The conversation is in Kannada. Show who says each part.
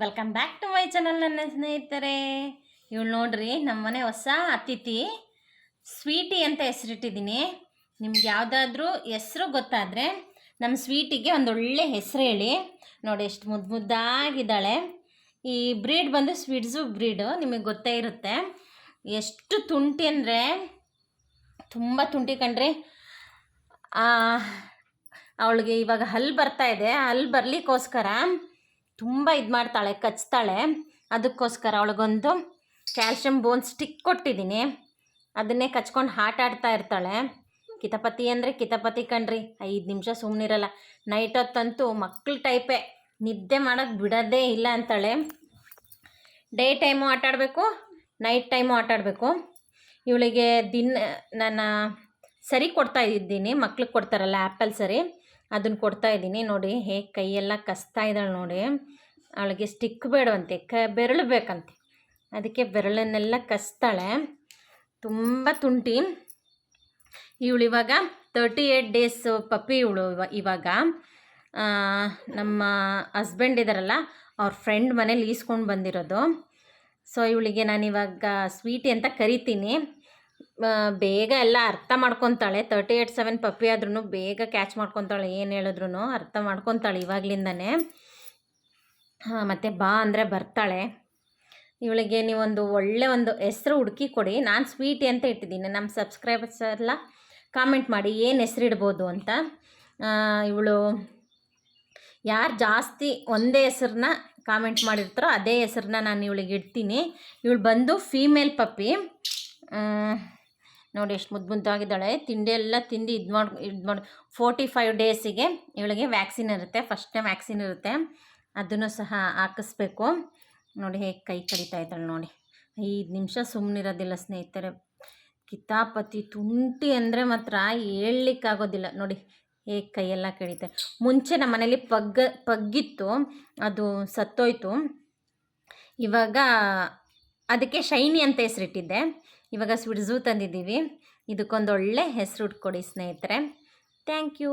Speaker 1: Welcome back to my channel ನನ್ನ ಸ್ನೇಹಿತರೆ. ಇವಳು ನೋಡ್ರಿ ನಮ್ಮ ಮನೆ ಹೊಸ ಅತಿಥಿ ಸ್ವೀಟಿ ಅಂತ ಹೆಸರಿಟ್ಟಿದ್ದೀನಿ. ನಿಮ್ಗೆ ಯಾವುದಾದ್ರೂ ಹೆಸರು ಗೊತ್ತಾದರೆ ನಮ್ಮ ಸ್ವೀಟಿಗೆ ಒಂದು ಒಳ್ಳೆ ಹೆಸರು ಹೇಳಿ. ನೋಡಿ, ಎಷ್ಟು ಮುದ್ದು ಮುದ್ದಾಗಿದ್ದಾಳೆ. ಈ ಬ್ರೀಡ್ ಬಂದು ಸ್ವೀಟ್ಸು ಬ್ರೀಡು, ನಿಮಗೆ ಗೊತ್ತೇ ಇರುತ್ತೆ. ಎಷ್ಟು ತುಂಟಿ ಅಂದರೆ ತುಂಬ ತುಂಟಿ ಕಣ್ರಿ. ಅವಳಿಗೆ ಇವಾಗ ಹಲ್ಲು ಬರ್ತಾ ಇದೆ. ಹಲ್ಲು ಬರಲಿಕ್ಕೋಸ್ಕರ ತುಂಬ ಇದು ಮಾಡ್ತಾಳೆ, ಕಚ್ತಾಳೆ. ಅದಕ್ಕೋಸ್ಕರ ಅವಳಿಗೊಂದು ಕ್ಯಾಲ್ಶಿಯಂ ಬೋನ್ ಸ್ಟಿಕ್ ಕೊಟ್ಟಿದ್ದೀನಿ. ಅದನ್ನೇ ಕಚ್ಕೊಂಡು ಆಟ ಆಡ್ತಾ ಇರ್ತಾಳೆ. ಕಿತಪತಿ ಅಂದರೆ ಕಿತಪತಿ ಕಣ್ರಿ. ಐದು ನಿಮಿಷ ಸುಮ್ಮನಿರಲ್ಲ ನೈಟ್ ಹೊತ್ತಂತೂ ಮಕ್ಳ ಟೈಪೇ ನಿದ್ದೆ ಮಾಡೋಕ್ಕೆ ಬಿಡೋದೇ ಇಲ್ಲ ಅಂತಾಳೆ. ಡೇ ಟೈಮು ಆಟಾಡಬೇಕು ನೈಟ್ ಟೈಮು ಆಟಾಡಬೇಕು ಇವಳಿಗೆ ದಿನ ನಾನು ಸರಿ ಕೊಡ್ತಾ ಇದ್ದೀನಿ. ಮಕ್ಳಿಗೆ ಕೊಡ್ತಾರಲ್ಲ ಆ್ಯಪಲ್ ಸರಿ. ಅದನ್ನು ಕೊಡ್ತಾ ಇದ್ದೀನಿ. ನೋಡಿ, ಹೇಗೆ ಕೈಯೆಲ್ಲ ಕಸ್ತಾ ಇದ್ದಾಳೆ ನೋಡಿ. ಅವಳಿಗೆ ಸ್ಟಿಕ್ ಬೇಡವಂತೆ, ಕ, ಬೆರಳು ಬೇಕಂತೆ. ಅದಕ್ಕೆ ಬೆರಳನ್ನೆಲ್ಲ ಕಸ್ತಾಳೆ. ತುಂಬ ತುಂಟಿ. ಇವಳು ಇವಾಗ ತರ್ಟಿ ಏಯ್ಟ್ ಡೇಸ್ ಪಪ್ಪಿ ಇವಳು ಇವ- ಇವಾಗ. ನಮ್ಮ ಹಸ್ಬೆಂಡ್ ಇದ್ದಾರಲ್ಲ ಅವ್ರ ಫ್ರೆಂಡ್ ಮನೇಲಿ ಈಸ್ಕೊಂಡು ಬಂದಿರೋದು. ಸೊ ಇವಳಿಗೆ ನಾನು ಇವಾಗ ಸ್ವೀಟಿ ಅಂತ ಕರಿತೀನಿ. ಬೇಗ ಎಲ್ಲ ಅರ್ಥ ಮಾಡ್ಕೊತಾಳೆ. ತರ್ಟಿ ಏಯ್ಟ್ ಸೆವೆನ್ ಪಪ್ಪಿ ಆದ್ರೂ ಬೇಗ ಕ್ಯಾಚ್ ಮಾಡ್ಕೊತಾಳೆ, ಏನು ಹೇಳಿದ್ರು ಅರ್ಥ ಮಾಡ್ಕೊತಾಳೆ ಇವಾಗಲಿಂದನೇ. ಮತ್ತು ಬಾ ಅಂದರೆ ಬರ್ತಾಳೆ. ಇವಳಿಗೆ ನೀವೊಂದು ಒಳ್ಳೆ ಒಂದು ಹೆಸರು ಹುಡುಕಿ ಕೊಡಿ. ನಾನು ಸ್ವೀಟಿ ಅಂತ ಇಟ್ಟಿದ್ದೀನಿ. ನಮ್ಮ ಸಬ್ಸ್ಕ್ರೈಬರ್ಸ್ ಎಲ್ಲ ಕಾಮೆಂಟ್ ಮಾಡಿ ಏನು ಹೆಸರಿಡ್ಬೋದು ಅಂತ. ಇವಳು ಯಾರು ಜಾಸ್ತಿ ಒಂದೇ ಹೆಸ್ರನ್ನ ಕಾಮೆಂಟ್ ಮಾಡಿರ್ತಾರೋ ಅದೇ ಹೆಸ್ರನ್ನ ನಾನು ಇವಳಿಗೆ ಇಡ್ತೀನಿ. ಇವಳು ಬಂದು ಫೀಮೇಲ್ ಪಪ್ಪಿ ನೋಡಿ, ಎಷ್ಟು ಮುದ್ದು ಮುದ್ದಾಗಿದ್ದಾಳೆ. ತಿಂಡಿ ಎಲ್ಲ ತಿಂದು ಇದು ಮಾಡಿ ಇದು ಮಾಡಿ ಫೋರ್ಟಿ ಫೈವ್ ಡೇಸಿಗೆ ಇವಳಿಗೆ ವ್ಯಾಕ್ಸಿನ್ ಇರುತ್ತೆ. ಫಸ್ಟ್ನೇ ವ್ಯಾಕ್ಸಿನ್ ಇರುತ್ತೆ. ಅದನ್ನು ಸಹ ಹಾಕಿಸ್ಬೇಕು. ನೋಡಿ, ಹೇಗೆ ಕೈ ಕಡಿತಾ ಇದ್ದಾಳೆ ನೋಡಿ. ಐದು ನಿಮಿಷ ಸುಮ್ಮನಿರೋದಿಲ್ಲ ಸ್ನೇಹಿತರೆ. ಕಿತಾಪತಿ ತುಂಟಿ ಅಂದರೆ ಮಾತ್ರ ಹೇಳಲಿಕ್ಕಾಗೋದಿಲ್ಲ. ನೋಡಿ, ಹೇಗೆ ಕೈಯೆಲ್ಲ ಕಡಿತೆ ಮುಂಚೆ ನಮ್ಮ ಮನೇಲಿ ಪಗ್ಗ ಪಗ್ಗಿತ್ತು. ಅದು ಸತ್ತೋಯ್ತು. ಇವಾಗ ಅದಕ್ಕೆ ಶೈನಿ ಅಂತ ಹೆಸರಿಟ್ಟಿದ್ದೆ. ಇವಾಗ ಸ್ವಿಡ್ಝು ತಂದಿದ್ದೀವಿ. ಇದಕ್ಕೊಂದು ಒಳ್ಳೆ ಹೆಸರು ಕೊಡಿ ಸ್ನೇಹಿತರೆ. Thank you